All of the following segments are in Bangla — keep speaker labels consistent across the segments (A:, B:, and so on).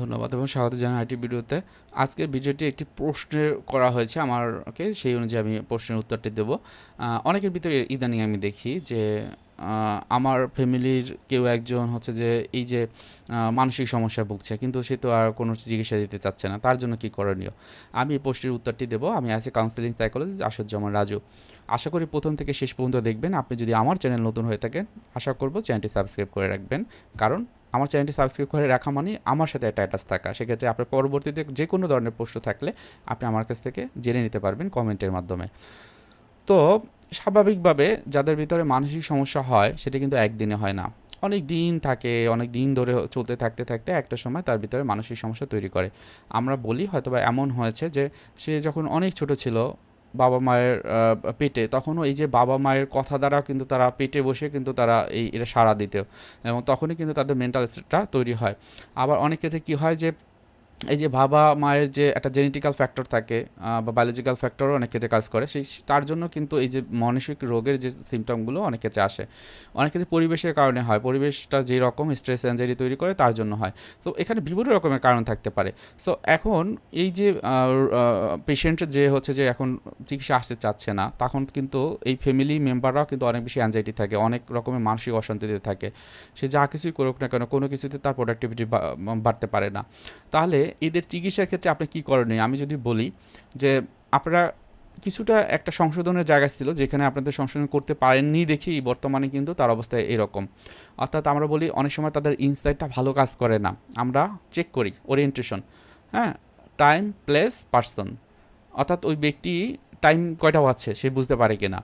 A: ধন্যবাদ এবং স্বাগত জানাই আইটি ভিডিওতে। আজকের ভিডিওটি একটি প্রশ্নের করা হয়েছে আমারকে সেই অনুযায়ী আমি প্রশ্নের উত্তরটি দেব। অনেকের ভিতরে ইদানিং আমি দেখি যে আমার ফ্যামিলির কেউ একজন হচ্ছে যে, এই যে মানসিক সমস্যা ভুগছে, কিন্তু সে তো আর কোনো চিকিৎসা দিতে চাচ্ছে না। তার জন্য কি করণীয়? আমি এই প্রশ্নের উত্তরটি দেবো। আমি আছি কাউন্সিলিং সাইকোলজিস্ট আশুজ্জামান রাজু। আশা করি প্রথম থেকে শেষ পর্যন্ত দেখবেন। আপনি যদি আমার চ্যানেল নতুন হয়ে থাকেন, আশা করব চ্যানেলটি সাবস্ক্রাইব করে রাখবেন। কারণ আমার চ্যানেলটি সাবস্ক্রাইব করে রাখা মানে আমার সাথে একটা অ্যাটাচ থাকা। সেক্ষেত্রে আপনার পরবর্তীতে যে কোনো ধরনের প্রশ্ন থাকলে আপনি আমার কাছ থেকে জেনে নিতে পারবেন কমেন্টের মাধ্যমে। তো স্বাভাবিকভাবে যাদের ভিতরে মানসিক সমস্যা হয়, সেটা কিন্তু একদিনে হয় না। অনেক দিন থাকে, অনেক দিন ধরে চলতে থাকতে থাকতে একটা সময় তার ভিতরে মানসিক সমস্যা তৈরি করে। আমরা বলি হয়তোবা এমন হয়েছে যে সে যখন অনেক ছোট ছিল বাবা মায়ের পেটে, তখনও এই যে বাবা মায়ের কথা দ্বারা কিন্তু তারা পেটে বসে কিন্তু তারা এই এটা সাড়া দিত এবং তখনই কিন্তু তাদের মেন্টাল স্টেটটা তৈরি হয়। আবার অনেক ক্ষেত্রে কী হয় যে এই যে বাবা মায়ের যে একটা জেনেটিক্যাল ফ্যাক্টর থাকে বা বায়োলজিক্যাল ফ্যাক্টরও অনেক ক্ষেত্রে কাজ করে, সেই তার জন্য কিন্তু এই যে মানসিক রোগের যে সিমটমগুলো অনেক ক্ষেত্রে আসে। অনেক ক্ষেত্রে পরিবেশের কারণে হয়, পরিবেশটা যে রকম স্ট্রেস অ্যাঞ্জাইটি তৈরি করে তার জন্য হয়। তো এখানে বিভিন্ন রকমের কারণ থাকতে পারে। সো এখন এই যে পেশেন্ট যে হচ্ছে যে এখন চিকিৎসা আসতে চাচ্ছে না, তখন কিন্তু এই ফ্যামিলি মেম্বাররাও কিন্তু অনেক বেশি অ্যাংজাইটি থাকে, অনেক রকমের মানসিক অশান্তিতে থাকে। সে যা কিছুই করুক না কেন, কোনো কিছুতে তার প্রোডাক্টিভিটি বাড়তে পারে না। তাহলে এদের চিকিৎসার ক্ষেত্রে আপনি কী করণীয়? আমি যদি বলি যে আপনারা কিছুটা একটা সংশোধনের জায়গা ছিল যেখানে আপনাদের সংশোধন করতে পারেননি দেখেই বর্তমানে কিন্তু তার অবস্থা এরকম। অর্থাৎ আমরা বলি অনেক সময় তাদের ইনসাইটটা ভালো কাজ করে না। আমরা চেক করি, ওরিয়েন্টেশন। হ্যাঁ টাইম প্লেস পার্সন। অর্থাৎ ওই ব্যক্তি টাইম কয়টা হচ্ছে সে বুঝতে পারে কিনা?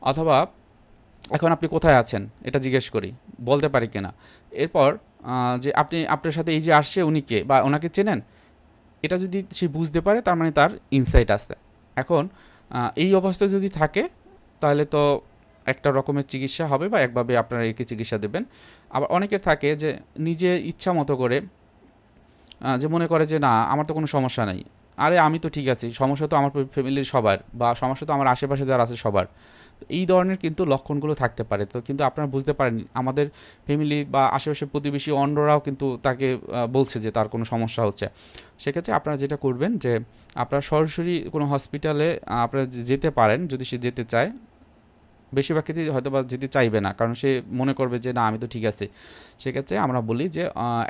A: অথবা এখন আপনি কোথায় আছেন? এটা জিজ্ঞেস করি, বলতে পারি কিনা? এরপর যে আপনি, আপনার সাথে এই যে আসছে উনি কে বা ওনাকে চেনেন? এটা যদি সে বুঝতে পারে, তার মানে তার ইনসাইট আছে। এখন এই অবস্থায় যদি থাকে, তাহলে তো একটা রকমের চিকিৎসা হবে বা একভাবে আপনারা একে চিকিৎসা দেবেন। আবার অনেকের থাকে যে নিজে ইচ্ছা মতো করে যে মনে করে যে না, আমার তো কোনো সমস্যা নেই। আরে আমি তো ঠিক আছি, সমস্যা তো আমার ফ্যামিলির সবার বা সমস্যা তো আমার আশেপাশে যারা আছে সবার। এই ধরনের কিন্তু লক্ষণগুলো থাকতে পারে। তো কিন্তু আপনারা বুঝতে পারেন, আমাদের ফ্যামিলি বা আশেপাশে প্রতিবেশী অন্যরাও কিন্তু তাকে বলছে যে তার কোনো সমস্যা হচ্ছে। সেক্ষেত্রে আপনারা যেটা করবেন যে, আপনারা সরাসরি কোনো হসপিটালে আপনারা যেতে পারেন, যদি সে যেতে চায় বেশিরভাগ ক্ষেত্রে হয়তো বা যেতে চাইবে না, কারণ সে মনে করবে যে, না, আমি তো ঠিক আছি। সেক্ষেত্রে আমরা বলি যে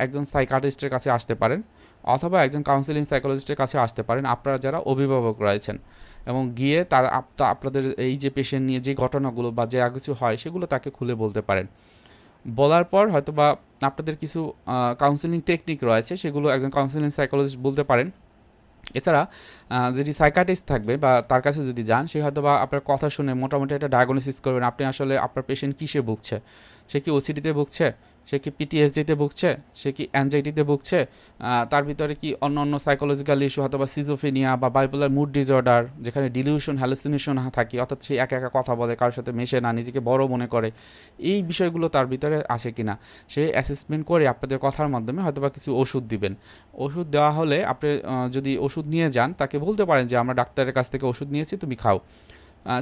A: একজন সাইকাটিস্টের কাছে আসতে পারেন অথবা একজন কাউন্সিলিং সাইকোলজিস্টের কাছে আসতে পারেন। আপনারা যারা অভিভাবক রয়েছেন এবং গিয়ে তার আপনাদের এই যে পেশেন্ট নিয়ে যে ঘটনাগুলো বা যা কিছু হয়, সেগুলো তাকে খুলে বলতে পারেন। বলার পর হয়তো বা আপনাদের কিছু কাউন্সিলিং টেকনিক রয়েছে, সেগুলো একজন কাউন্সিলিং সাইকোলজিস্ট বলতে পারেন। এছাড়া যদি সাইকাটিস্ট থাকবে বা তার কাছে যদি যান, সে হয়তো বা আপনার কথা শুনে মোটামুটি একটা ডায়াগনোসিস করবেন, আপনি আসলে আপনার পেশেন্ট কিসে ভুগছে? সে কি ওসিডিতে ভুগছে? সে কি পিটিএসডিতে ভুগছে? সে কি অ্যাংজাইটিতে ভুগছে? তার ভিতরে কি অন্য অন্য সাইকোলজিক্যাল ইস্যু হয়তো বা সিজোফিনিয়া বা বাইপোলার মুড ডিসঅর্ডার যেখানে ডিলিউশন হ্যালুসিনেশন থাকে, অর্থাৎ সে একা একা কথা বলে, কারোর সাথে মেশে না, নিজেকে বড় মনে করে, এই বিষয়গুলো তার ভিতরে আছে কিনা? সে অ্যাসেসমেন্ট করে আপনাদের কথার মাধ্যমে হয়তো বা কিছু ওষুধ দিবেন। ওষুধ দেওয়া হলে আপনি যদি ওষুধ নিয়ে যান, তাকে বলতে পারেন যে, আমরা ডাক্তারের কাছ থেকে ওষুধ নিয়েছি, তুমি খাও।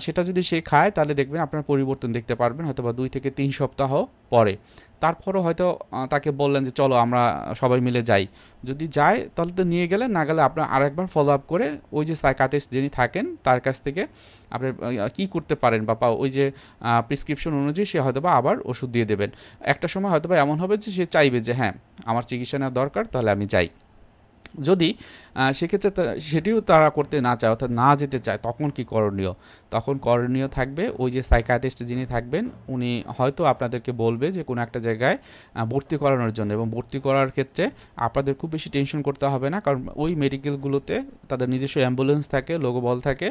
A: সেটা যদি সে খায়, তাহলে দেখবেন আপনার পরিবর্তন দেখতে পারবেন হয়তো বা দুই থেকে তিন সপ্তাহ পরে। তারপরও হয়তো তাকে বললেন যে, চলো, আমরা সবাই মিলে যাই। যদি যায়, তাহলে তো নিয়ে গেলেন, না গেলে আপনার আরেকবার ফলো আপ করে ওই যে সাইকাটিস্ট যিনি থাকেন, তার কাছ থেকে আপনি কী করতে পারেন বা ওই যে প্রেসক্রিপশন অনুযায়ী সে হয়তো বা আবার ওষুধ দিয়ে দেবেন। একটা সময় হয়তো বা এমন হবে যে, সে চাইবে যে হ্যাঁ আমার চিকিৎসা নেওয়া দরকার, তাহলে আমি যাই। যদি সেক্ষেত্রে সেটিও তারা করতে না চায়, অর্থাৎ না যেতে চায়, তখন কি করণীয়? তখন করণীয় থাকবে ওই যে সাইকাটিস্ট যিনি থাকবেন, উনি হয়তো আপনাদেরকে বলবে যে কোনো একটা জায়গায় ভর্তি করানোর জন্য এবং ভর্তি করার ক্ষেত্রে আপনাদের খুব বেশি টেনশন করতে হবে না, কারণ ওই মেডিকেলগুলোতে তাদের নিজস্ব অ্যাম্বুলেন্স থাকে, লোকবল থাকে,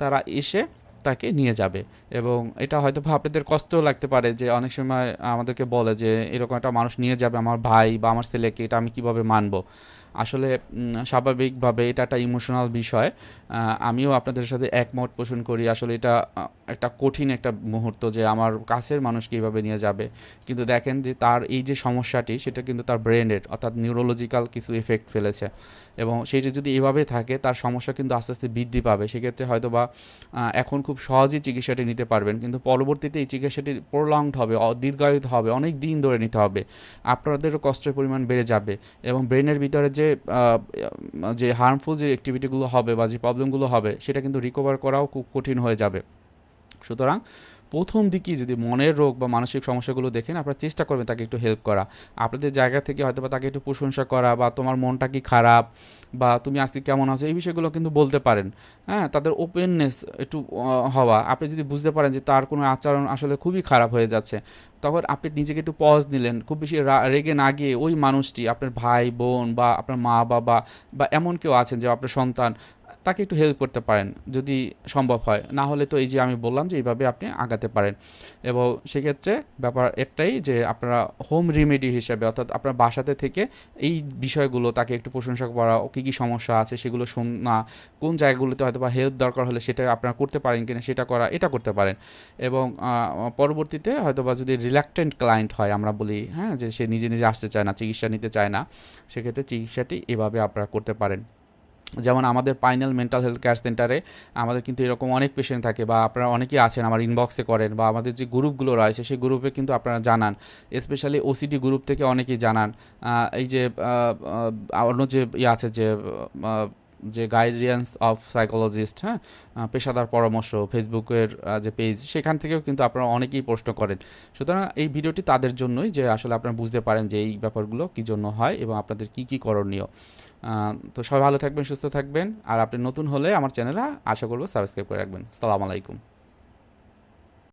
A: তারা এসে তাকে নিয়ে যাবে এবং এটা হয়তো আপনাদের কষ্টও লাগতে পারে যে অনেক সময় আমাদেরকে বলে যে, এরকম একটা মানুষ নিয়ে যাবে আমার ভাই বা আমার ছেলেকে, এটা আমি কীভাবে মানবো? আসলে স্বাভাবিকভাবে এটা একটা ইমোশনাল বিষয়। আমিও আপনাদের সাথে একমত পোষণ করি, আসলে এটা একটা কঠিন একটা মুহূর্ত যে আমার কাছের মানুষ কীভাবে নিয়ে যাবে। কিন্তু দেখেন যে তার এই যে সমস্যাটি, সেটা কিন্তু তার ব্রেনের, অর্থাৎ নিউরোলজিক্যাল কিছু এফেক্ট ফেলেছে। এবং সেটি যদি এভাবে থাকে, তার সমস্যা কিন্তু আস্তে আস্তে বৃদ্ধি পাবে। সেক্ষেত্রে হয়তো বা এখন খুব সহজেই চিকিৎসাটি নিতে পারবেন। কিন্তু পরবর্তীতে এই চিকিৎসাটি প্রলংড হবে দীর্ঘায়িত হবে, অনেক দিন ধরে নিতে হবে। আপনাদেরও কষ্টের পরিমাণ বেড়ে যাবে। এবং ব্রেনের ভিতরে যে আহ, যে হার্মফুল যে অ্যাক্টিভিটিগুলো হবে বা যে প্রবলেমগুলো হবে সেটা কিন্তু রিকভার করাও খুব কঠিন হয়ে যাবে। সুতরাং প্রথম দিকেই যদি মনের রোগ বা মানসিক সমস্যাগুলো দেখেন, আপনারা চেষ্টা করবেন তাকে একটু হেল্প করা। আপনাদের জায়গা থেকে হয়তো বা তাকে একটু প্রশংসা করা বা তোমার মনটা কি খারাপ বা তুমি আজকে কেমন আছো, এই বিষয়গুলো কিন্তু বলতে পারেন। হ্যাঁ তাদের ওপেননেস একটু হওয়া। আপনি যদি বুঝতে পারেন যে তার কোনো আচরণ আসলে খুবই খারাপ হয়ে যাচ্ছে, তখন আপনি নিজেকে একটু পজ নিলেন। খুব বেশি রেগে না গিয়ে ওই মানুষটি, আপনার ভাই, বোন বা আপনার মা বাবা বা এমন কেউ আছেন যে আপনার সন্তান তাকে একটু হেল্প করতে পারেন যদি সম্ভব হয়। না হলে তো এই যে আমি বললাম যে এইভাবে আপনি আগাতে পারেন। এবং সেক্ষেত্রে ব্যাপার একটাই যে আপনারা হোম রেমেডি হিসেবে অর্থাৎ আপনার বাসাতে থেকে এই বিষয়গুলো, তাকে একটু প্রশংসা করা কী কী সমস্যা আছে সেগুলো শোনা, কোন জায়গাগুলোতে হয়তো বা হেল্প দরকার হলে সেটা আপনারা করতে পারেন কিনা সেটা করা, এটা করতে পারেন। এবং পরবর্তীতে হয়তো বা যদি রিল্যাক্টেন্ট ক্লায়েন্ট হয় আমরা বলি হ্যাঁ? যে সে নিজে নিজে আসতে চায় না, চিকিৎসা নিতে চায় না, সেক্ষেত্রে চিকিৎসাটি এভাবে আপনারা করতে পারেন। যেমন আমাদের পাইনাল মেন্টাল হেলথ কেয়ার সেন্টারে আমাদের কিন্তু এরকম অনেক পেশেন্ট থাকে বা আপনারা অনেকেই আছেন আমার ইনবক্সে করেন বা আমাদের যে গ্রুপগুলো রয়েছে সেই গ্রুপে কিন্তু আপনারা জানান। স্পেশালি ওসিডি গ্রুপ থেকে অনেকেই জানান। এই যে অন্য যে ইয়ে আছে যে যে গাইডেন্স অফ সাইকোলজিস্ট হ্যাঁ? পেশাদার পরামর্শ ফেসবুকের যে পেজ সেখান থেকেও কিন্তু আপনারা অনেকেই প্রশ্ন করেন। সুতরাং এই ভিডিওটি তাদের জন্যই যে আসলে আপনারা বুঝতে পারেন যে এই ব্যাপারগুলো কী জন্য হয় এবং আপনাদের কি কি করণীয়। তো সবাই ভালো থাকবেন, সুস্থ থাকবেন। আর আপনি নতুন হলে আমার চ্যানেলে আশা করব সাবস্ক্রাইব করে রাখবেন। সালাম আলাইকুম।